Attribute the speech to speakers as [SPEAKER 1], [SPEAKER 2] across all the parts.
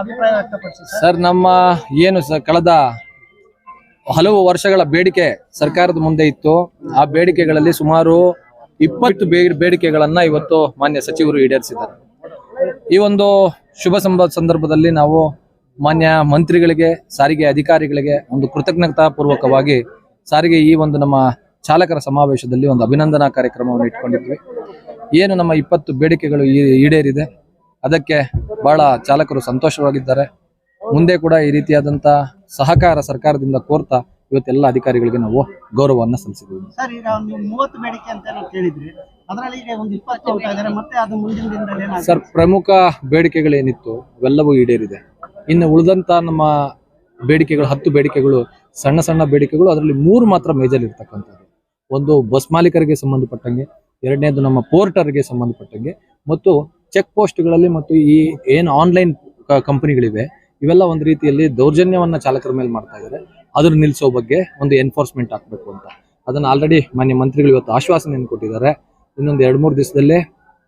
[SPEAKER 1] ಅಭಿಪ್ರಾಯ ವ್ಯಕ್ತಪಡಿಸಿ ಸರ್?
[SPEAKER 2] ನಮ್ಮ ಏನು ಸರ್ ಕಳೆದ ಹಲವು ವರ್ಷಗಳ ಬೇಡಿಕೆ ಸರ್ಕಾರದ ಮುಂದೆ ಇತ್ತು. ಆ ಬೇಡಿಕೆಗಳಲ್ಲಿ ಸುಮಾರು ಇಪ್ಪತ್ತು ಬೇಡಿಕೆಗಳನ್ನ ಇವತ್ತು ಮಾನ್ಯ ಸಚಿವರು ಈಡೇರಿಸಿದ್ದಾರೆ. ಈ ಒಂದು ಶುಭ ಸಂದರ್ಭದಲ್ಲಿ ನಾವು ಮಾನ್ಯ ಮಂತ್ರಿಗಳಿಗೆ, ಸಾರಿಗೆ ಅಧಿಕಾರಿಗಳಿಗೆ ಒಂದು ಕೃತಜ್ಞತಾ ಪೂರ್ವಕವಾಗಿ ಸಾರಿಗೆ ಈ ಒಂದು ನಮ್ಮ ಚಾಲಕರ ಸಮಾವೇಶದಲ್ಲಿ ಒಂದು ಅಭಿನಂದನಾ ಕಾರ್ಯಕ್ರಮವನ್ನು ಇಟ್ಕೊಂಡಿದ್ವಿ. ಏನು ನಮ್ಮ ಇಪ್ಪತ್ತು ಬೇಡಿಕೆಗಳು ಈಡೇರಿದೆ? ಅದಕ್ಕೆ ಬಹಳ ಚಾಲಕರು ಸಂತೋಷವಾಗಿದ್ದಾರೆ. ಮುಂದೆ ಕೂಡ ಈ ರೀತಿಯಾದಂತ ಸಹಕಾರ ಸರ್ಕಾರದಿಂದ ಕೋರ್ತಾ ಇವತ್ತೆಲ್ಲ ಅಧಿಕಾರಿಗಳಿಗೆ ನಾವು ಗೌರವವನ್ನ ಸಲ್ಲಿಸಿದ್ದೀವಿ.
[SPEAKER 1] ಸರ್ ಈಗ ನೀವು ಮೂವತ್ತು ಬೇಡಿಕೆ ಅಂತ ಕೇಳಿದ್ರಿ. ಅದರಲ್ಲಿ ಈಗ ಒಂದು ಇಪ್ಪತ್ತು ಹೋಗ್ತಾ ಇದಾರೆ ಮತ್ತೆ ಅದು ಮುಂದಿನ ದಿನದಲ್ಲಿ ಏನಾಗುತ್ತೆ?
[SPEAKER 2] ಸರ್ ಪ್ರಮುಖ ಬೇಡಿಕೆಗಳೇನಿತ್ತು ಅವೆಲ್ಲವೂ ಈಡೇರಿದೆ. ಇನ್ನು ಉಳಿದಂತ ನಮ್ಮ ಬೇಡಿಕೆಗಳು ಹತ್ತು ಬೇಡಿಕೆಗಳು ಸಣ್ಣ ಸಣ್ಣ ಬೇಡಿಕೆಗಳು ಅದರಲ್ಲಿ ಮೂರು ಮಾತ್ರ ಮೇಜರ್ ಇರ್ತಕ್ಕಂಥದ್ದು. ಒಂದು ಬಸ್ ಮಾಲೀಕರಿಗೆ ಸಂಬಂಧಪಟ್ಟಂಗೆ ಎರಡನೇದು ನಮ್ಮ ಪೋರ್ಟರ್ಗೆ ಸಂಬಂಧಪಟ್ಟಂಗೆ ಮತ್ತು ಚೆಕ್ ಪೋಸ್ಟ್ಗಳಲ್ಲಿ ಮತ್ತು ಈ ಏನು ಆನ್ಲೈನ್ ಕಂಪನಿಗಳಿವೆ, ಇವೆಲ್ಲ ಒಂದು ರೀತಿಯಲ್ಲಿ ದೌರ್ಜನ್ಯವನ್ನ ಚಾಲಕರ ಮೇಲೆ ಮಾಡ್ತಾ ಇದ್ದಾರೆ ಅದ್ರ ನಿಲ್ಲಿಸೋ ಬಗ್ಗೆ ಒಂದು ಎನ್ಫೋರ್ಸ್ಮೆಂಟ್ ಹಾಕಬೇಕು ಅಂತ. ಅದನ್ನ ಆಲ್ರೆಡಿ ಮಾನ್ಯ ಮಂತ್ರಿಗಳು ಇವತ್ತು ಆಶ್ವಾಸನೆಯನ್ನು ಕೊಟ್ಟಿದ್ದಾರೆ. ಇನ್ನೊಂದು ಎರಡು ಮೂರು ದಿವಸದಲ್ಲೇ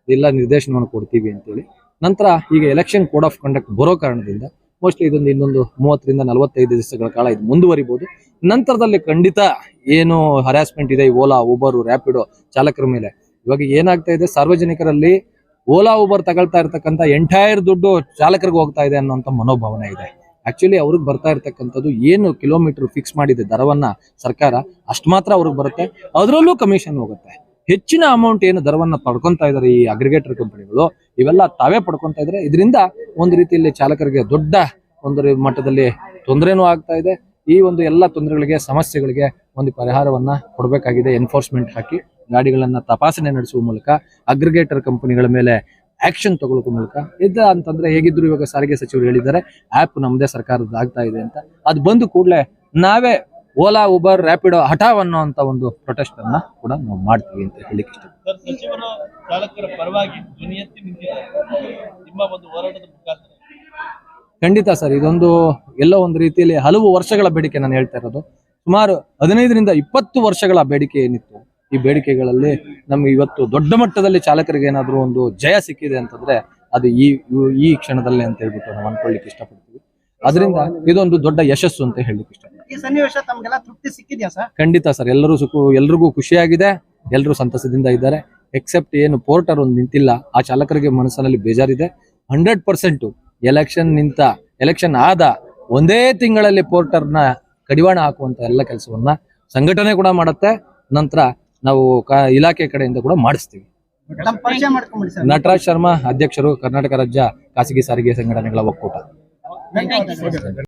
[SPEAKER 2] ಎಲ್ಲ ನಿರ್ದೇಶನವನ್ನು ಕೊಡ್ತೀವಿ ಅಂತೇಳಿ. ನಂತರ ಈಗ ಎಲೆಕ್ಷನ್ ಕೋಡ್ ಆಫ್ ಕಂಡಕ್ಟ್ ಬರೋ ಕಾರಣದಿಂದ ಮೋಸ್ಟ್ಲಿ ಇದೊಂದು ಇನ್ನೊಂದು ಮೂವತ್ತರಿಂದ ನಲವತ್ತೈದು ದಿವಸಗಳ ಕಾಲ ಇದು ಮುಂದುವರಿಬಹುದು ನಂತರದಲ್ಲಿ ಖಂಡಿತ ಏನು ಹರಾಸ್ಮೆಂಟ್ ಇದೆ ಓಲಾ ಉಬರ್ ರ್ಯಾಪಿಡೋ ಚಾಲಕರ ಮೇಲೆ. ಇವಾಗ ಏನಾಗ್ತಾ ಇದೆ, ಸಾರ್ವಜನಿಕರಲ್ಲಿ ಓಲಾ ಊಬರ್ ತಗೊಳ್ತಾ ಇರ್ತಕ್ಕಂಥ ಎಂಟೈರ್ ದುಡ್ಡು ಚಾಲಕರಿಗೆ ಹೋಗ್ತಾ ಇದೆ ಅನ್ನೋಂಥ ಮನೋಭಾವನೆ ಇದೆ. ಆಕ್ಚುಲಿ ಅವ್ರಿಗೆ ಬರ್ತಾ ಇರ್ತಕ್ಕಂಥದ್ದು ಏನು ಕಿಲೋಮೀಟರ್ ಫಿಕ್ಸ್ ಮಾಡಿದೆ ದರವನ್ನ ಸರ್ಕಾರ ಅಷ್ಟು ಮಾತ್ರ ಅವ್ರಿಗೆ ಬರುತ್ತೆ. ಅದರಲ್ಲೂ ಕಮಿಷನ್ ಹೋಗುತ್ತೆ. ಹೆಚ್ಚಿನ ಅಮೌಂಟ್ ಏನು ದರವನ್ನ ಪಡ್ಕೊತಾ ಇದಾರೆ ಈ ಅಗ್ರಿಗೇಟರ್ ಕಂಪನಿಗಳು ಇವೆಲ್ಲ ತಾವೇ ಪಡ್ಕೊತಾ ಇದ್ರೆ. ಇದರಿಂದ ಒಂದು ರೀತಿಯಲ್ಲಿ ಚಾಲಕರಿಗೆ ದೊಡ್ಡ ಒಂದು ಮಟ್ಟದಲ್ಲಿ ತೊಂದರೆನೂ ಆಗ್ತಾ ಇದೆ. ಈ ಒಂದು ಎಲ್ಲ ತೊಂದರೆಗಳಿಗೆ, ಸಮಸ್ಯೆಗಳಿಗೆ ಒಂದು ಪರಿಹಾರವನ್ನ ಕೊಡಬೇಕಾಗಿದೆ ಎನ್ಫೋರ್ಸ್ಮೆಂಟ್ ಹಾಕಿ. ಗಾಡಿಗಳನ್ನ ತಪಾಸಣೆ ನಡೆಸುವ ಮೂಲಕ ಅಗ್ರಿಗೇಟರ್ ಕಂಪನಿಗಳ ಮೇಲೆ ಆಕ್ಷನ್ ತಗೊಳ್ಳೋಕೆ ಮೂಲಕ ಇದ್ದ ಅಂತಂದ್ರೆ ಹೇಗಿದ್ರು ಇವಾಗ ಸಾರಿಗೆ ಸಚಿವರು ಹೇಳಿದ್ದಾರೆ ಆಪ್ ನಮ್ಮದೇ ಸರ್ಕಾರದ ಆಗ್ತಾ ಇದೆ ಅಂತ. ಅದು ಬಂದು ಕೂಡಲೇ ನಾವೇ ಓಲಾ ಉಬರ್ ರ್ಯಾಪಿಡೋ ಹಠಾವ್ ಅನ್ನೋ ಅಂತ ಒಂದು ಪ್ರೊಟೆಸ್ಟ್ ಅನ್ನ ಕೂಡ ನಾವು ಮಾಡ್ತೀವಿ ಅಂತ ಹೇಳಿಕ್ಕೆ ಇಷ್ಟ
[SPEAKER 3] ಮುಖಾಂತರ.
[SPEAKER 2] ಖಂಡಿತ ಸರ್ ಇದೊಂದು ಎಲ್ಲೋ ಒಂದು ರೀತಿಯಲ್ಲಿ ಹಲವು ವರ್ಷಗಳ ಬೇಡಿಕೆ ನಾನು ಹೇಳ್ತಾ ಇರೋದು. ಸುಮಾರು ಹದಿನೈದರಿಂದ ಇಪ್ಪತ್ತು ವರ್ಷಗಳ ಬೇಡಿಕೆ ಏನಿತ್ತು. ಈ ಬೇಡಿಕೆಗಳಲ್ಲಿ ನಮ್ಗೆ ಇವತ್ತು ದೊಡ್ಡ ಮಟ್ಟದಲ್ಲಿ ಚಾಲಕರಿಗೆ ಏನಾದರೂ ಒಂದು ಜಯ ಸಿಕ್ಕಿದೆ ಅಂತಂದ್ರೆ ಅದು ಈ ಈ ಕ್ಷಣದಲ್ಲಿ ಅಂತ ಹೇಳ್ಬಿಟ್ಟು ನಾವು ಅನ್ಕೊಳ್ಳಿಕ್ಕೆ ಇಷ್ಟಪಡ್ತೀವಿ. ಅದರಿಂದ ಇದೊಂದು ದೊಡ್ಡ ಯಶಸ್ಸು ಅಂತ ಹೇಳಲಿಕ್ಕೆ ಇಷ್ಟ
[SPEAKER 1] ಈ ಸನ್ನಿವೇಶ ತಮ್ಗೆಲ್ಲ ತೃಪ್ತಿ ಸಿಕ್ಕಿದ್ಯಾ ಸರ್?
[SPEAKER 2] ಖಂಡಿತ ಸರ್ ಎಲ್ಲರೂ ಸುಖ ಎಲ್ರಿಗೂ ಖುಷಿಯಾಗಿದೆ ಎಲ್ಲರೂ ಸಂತಸದಿಂದ ಇದ್ದಾರೆ. ಎಕ್ಸೆಪ್ಟ್ ಏನು ಪೋರ್ಟರ್ ಒಂದು ನಿಂತಿಲ್ಲ ಆ ಚಾಲಕರಿಗೆ ಮನಸ್ಸಿನಲ್ಲಿ ಬೇಜಾರಿದೆ. ಹಂಡ್ರೆಡ್ ಪರ್ಸೆಂಟ್ ಎಲೆಕ್ಷನ್ ನಿಂತ ಎಲೆಕ್ಷನ್ ಆದ ಒಂದೇ ತಿಂಗಳಲ್ಲಿ ಪೋರ್ಟರ್ನ ಕಡಿವಾಣ ಹಾಕುವಂತ ಎಲ್ಲ ಕೆಲಸವನ್ನ ಸಂಘಟನೆ ಕೂಡ ಮಾಡುತ್ತೆ. ನಂತರ ನಾವು ಇಲಾಖೆ ಕಡೆಯಿಂದ ಕೂಡ ಮಾಡಿಸ್ತೀವಿ. ನಟರಾಜ್ ಶರ್ಮಾ ಅಧ್ಯಕ್ಷರು ಕರ್ನಾಟಕ ರಾಜ್ಯ ಖಾಸಗಿ ಸಾರಿಗೆ ಸಂಘಟನೆಗಳ ಒಕ್ಕೂಟ.